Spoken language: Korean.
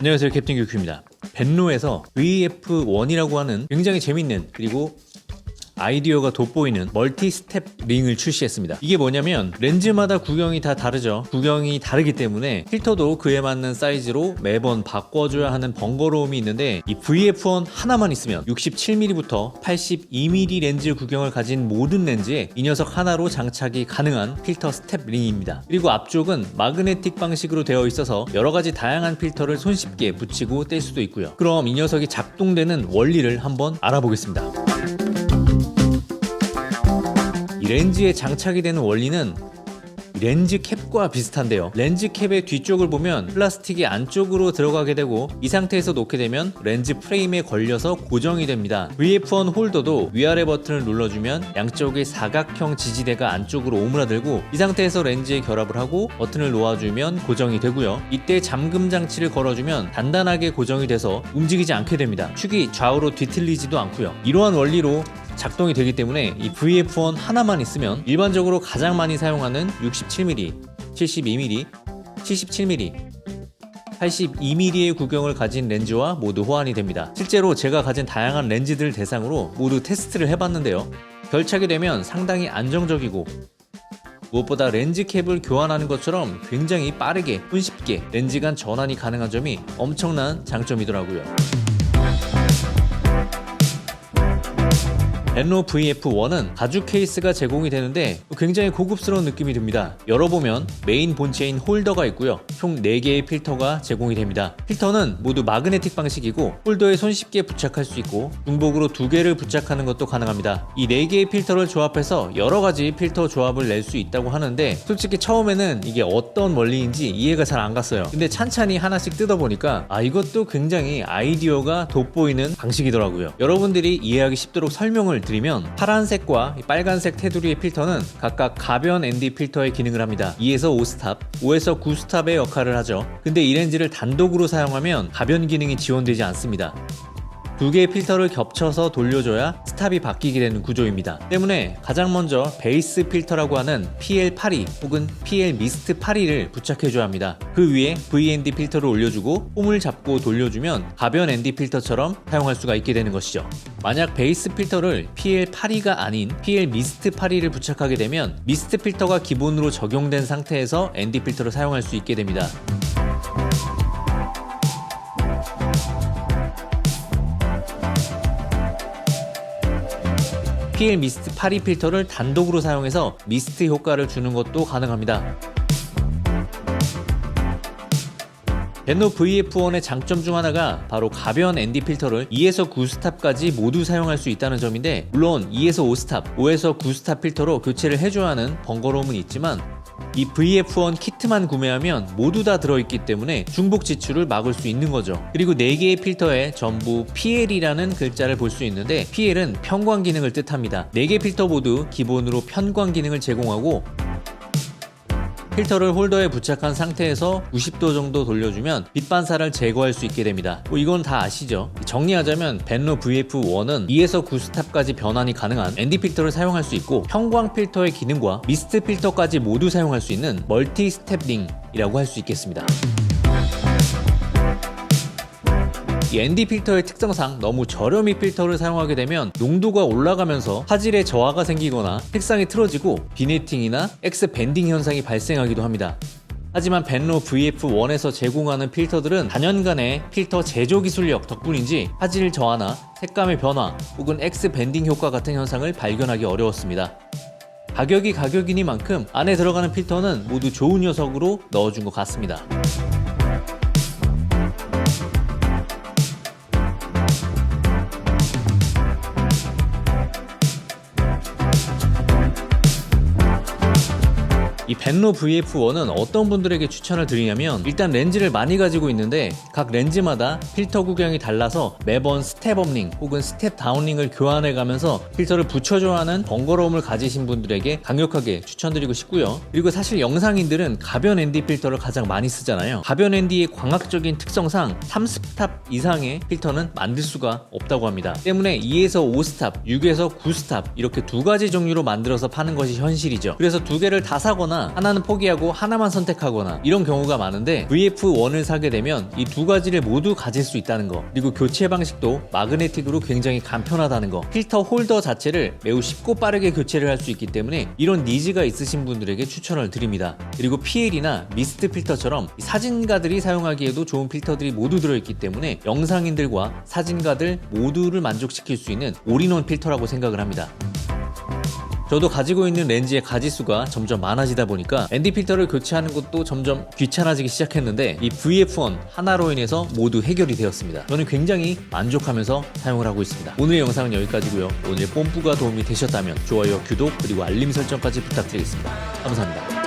안녕하세요. 캡틴 교큐입니다. 벤로에서 VF1이라고 하는 굉장히 재밌는 그리고 아이디어가 돋보이는 멀티 스텝 링을 출시했습니다. 이게 뭐냐면 렌즈마다 구경이 다 다르죠. 구경이 다르기 때문에 필터도 그에 맞는 사이즈로 매번 바꿔줘야 하는 번거로움이 있는데 이 VF1 하나만 있으면 67mm부터 82mm 렌즈 구경을 가진 모든 렌즈에 이 녀석 하나로 장착이 가능한 필터 스텝 링입니다. 그리고 앞쪽은 마그네틱 방식으로 되어 있어서 여러 가지 다양한 필터를 손쉽게 붙이고 뗄 수도 있고요. 그럼 이 녀석이 작동되는 원리를 한번 알아보겠습니다. 렌즈에 장착이 되는 원리는 렌즈 캡과 비슷한데요. 렌즈 캡의 뒤쪽을 보면 플라스틱이 안쪽으로 들어가게 되고 이 상태에서 놓게 되면 렌즈 프레임에 걸려서 고정이 됩니다. VF1 홀더도 위아래 버튼을 눌러주면 양쪽의 사각형 지지대가 안쪽으로 오므라들고 이 상태에서 렌즈에 결합을 하고 버튼을 놓아주면 고정이 되고요. 이때 잠금 장치를 걸어주면 단단하게 고정이 돼서 움직이지 않게 됩니다. 축이 좌우로 뒤틀리지도 않고요. 이러한 원리로 작동이 되기 때문에 이 VF1 하나만 있으면 일반적으로 가장 많이 사용하는 67mm, 72mm, 77mm, 82mm의 구경을 가진 렌즈와 모두 호환이 됩니다. 실제로 제가 가진 다양한 렌즈들 대상으로 모두 테스트를 해봤는데요. 결착이 되면 상당히 안정적이고 무엇보다 렌즈 캡을 교환하는 것처럼 굉장히 빠르게 손쉽게 렌즈 간 전환이 가능한 점이 엄청난 장점이더라고요. 렌로 VF1은 가죽 케이스가 제공이 되는데 굉장히 고급스러운 느낌이 듭니다. 열어보면 메인 본체인 홀더가 있고요. 총 4개의 필터가 제공이 됩니다. 필터는 모두 마그네틱 방식이고 홀더에 손쉽게 부착할 수 있고 중복으로 2개를 부착하는 것도 가능합니다. 이 4개의 필터를 조합해서 여러 가지 필터 조합을 낼 수 있다고 하는데 솔직히 처음에는 이게 어떤 원리인지 이해가 잘 안 갔어요. 근데 찬찬히 하나씩 뜯어보니까 아 이것도 굉장히 아이디어가 돋보이는 방식이더라고요. 여러분들이 이해하기 쉽도록 설명을 드리면 파란색과 이 빨간색 테두리의 필터는 각각 가변 ND 필터의 기능을 합니다. 2에서 5스탑, 5에서 9스탑의 역할을 하죠. 근데 이 렌즈를 단독으로 사용하면 가변 기능이 지원되지 않습니다. 두 개의 필터를 겹쳐서 돌려줘야 스탑이 바뀌게 되는 구조입니다. 때문에 가장 먼저 베이스 필터라고 하는 PL82 혹은 PL 미스트 82를 부착해줘야 합니다. 그 위에 VND 필터를 올려주고 폼을 잡고 돌려주면 가변 ND 필터처럼 사용할 수가 있게 되는 것이죠. 만약 베이스 필터를 PL82가 아닌 PL 미스트 82를 부착하게 되면 미스트 필터가 기본으로 적용된 상태에서 ND 필터를 사용할 수 있게 됩니다. PL 미스트 82 필터를 단독으로 사용해서 미스트 효과를 주는 것도 가능합니다. 벤노 VF1의 장점 중 하나가 바로 가변 ND 필터를 2에서 9스탑까지 모두 사용할 수 있다는 점인데 물론 2에서 5스탑, 5에서 9스탑 필터로 교체를 해줘야 하는 번거로움은 있지만 이 VF1 키트만 구매하면 모두 다 들어있기 때문에 중복 지출을 막을 수 있는 거죠. 그리고 4개의 필터에 전부 PL이라는 글자를 볼 수 있는데 PL은 편광 기능을 뜻합니다. 4개 필터 모두 기본으로 편광 기능을 제공하고 필터를 홀더에 부착한 상태에서 90도 정도 돌려주면 빛 반사를 제거할 수 있게 됩니다. 뭐 이건 다 아시죠? 정리하자면 벤로 VF1은 2에서 9스탑까지 변환이 가능한 ND 필터를 사용할 수 있고 형광 필터의 기능과 미스트 필터까지 모두 사용할 수 있는 멀티 스텝 링이라고 할 수 있겠습니다. 이 ND 필터의 특성상 너무 저렴이 필터를 사용하게 되면 농도가 올라가면서 화질에 저하가 생기거나 색상이 틀어지고 비네팅이나 X 밴딩 현상이 발생하기도 합니다. 하지만 벤로 VF1에서 제공하는 필터들은 단연간의 필터 제조 기술력 덕분인지 화질 저하나 색감의 변화 혹은 X 밴딩 효과 같은 현상을 발견하기 어려웠습니다. 가격이 가격이니만큼 안에 들어가는 필터는 모두 좋은 녀석으로 넣어준 것 같습니다. 벤로 VF1은 어떤 분들에게 추천을 드리냐면 일단 렌즈를 많이 가지고 있는데 각 렌즈마다 필터 구경이 달라서 매번 스텝 업링 혹은 스텝 다운링을 교환해 가면서 필터를 붙여줘야 하는 번거로움을 가지신 분들에게 강력하게 추천드리고 싶고요. 그리고 사실 영상인들은 가변 ND 필터를 가장 많이 쓰잖아요. 가변 ND의 광학적인 특성상 3스탑 이상의 필터는 만들 수가 없다고 합니다. 때문에 2에서 5스탑, 6에서 9스탑 이렇게 두 가지 종류로 만들어서 파는 것이 현실이죠. 그래서 두 개를 다 사거나 하나는 포기하고 하나만 선택하거나 이런 경우가 많은데 VF1을 사게 되면 이 두 가지를 모두 가질 수 있다는 거. 그리고 교체 방식도 마그네틱으로 굉장히 간편하다는 거. 필터 홀더 자체를 매우 쉽고 빠르게 교체를 할 수 있기 때문에 이런 니즈가 있으신 분들에게 추천을 드립니다. 그리고 PL이나 미스트 필터처럼 이 사진가들이 사용하기에도 좋은 필터들이 모두 들어있기 때문에 영상인들과 사진가들 모두를 만족시킬 수 있는 올인원 필터라고 생각을 합니다 저도 가지고 있는 렌즈의 가지수가 점점 많아지다 보니까 ND 필터를 교체하는 것도 점점 귀찮아지기 시작했는데 이 VF1 하나로 인해서 모두 해결이 되었습니다. 저는 굉장히 만족하면서 사용을 하고 있습니다. 오늘의 영상은 여기까지고요. 오늘 뽐뿌가 도움이 되셨다면 좋아요, 구독 그리고 알림 설정까지 부탁드리겠습니다. 감사합니다.